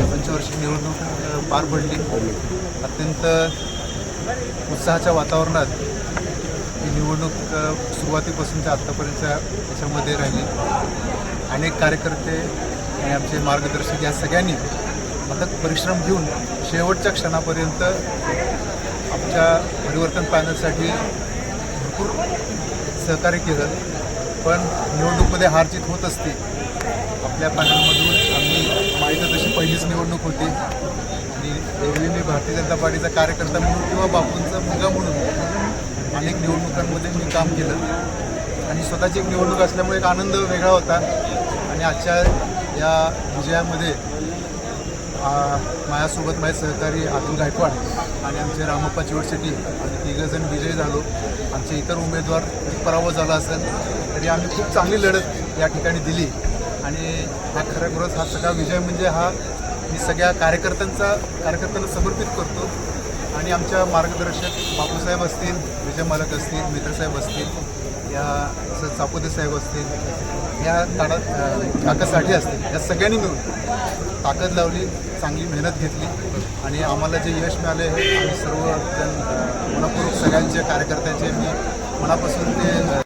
पंचवार्षिक निवडणूक पार पडली. अत्यंत उत्साहाच्या वातावरणात ही निवडणूक सुरुवातीपासूनच्या आत्तापर्यंतच्या याच्यामध्ये राहिली. अनेक कार्यकर्ते आणि आमचे मार्गदर्शक या सगळ्यांनी अथक परिश्रम घेऊन शेवटच्या क्षणापर्यंत आमच्या परिवर्तन पॅनलसाठी भरपूर सहकार्य केलं. पण निवडणूकमध्ये हारजीत होत असते आपल्या पॅनलमधून आम्ही तशी पहिलीच निवडणूक होती. आणि एरवी मी भारतीय जनता पार्टीचा कार्यकर्ता म्हणून किंवा बापूंचा मुलगा म्हणून अनेक निवडणुकांमध्ये मी काम केलं. आणि स्वतःची एक निवडणूक असल्यामुळे एक आनंद वेगळा होता. आणि आजच्या या विजयामध्ये माझ्यासोबत माझे सहकारी अतुल गायकवाड आणि आमचे रामप्पा चिवडशेट्टी आम्ही तिघंजण विजयी झालो. आमचे इतर उमेदवार पराभव झाला असेल तरी आम्ही खूप चांगली लढत या ठिकाणी दिली. आणि हा खरोखरच हा सगळा विजय म्हणजे हा मी सगळ्या कार्यकर्त्यांचा कार्यकर्त्यांना समर्पित करतो. आणि आमच्या मार्गदर्शक बापूसाहेब असतील विजय मालक असतील मित्रसाहेब असतील या स- चापोते साहेब असतील या काळात ताकदसाठी काकासाठी असतील या सगळ्यांनी मिळून ताकद लावली चांगली मेहनत घेतली. आणि आम्हाला जे यश मिळाले हे आम्ही सर्वजण अ, मनपूर्वक सगळ्यांचे कार्यकर्त्यांचे मी मनापासून ते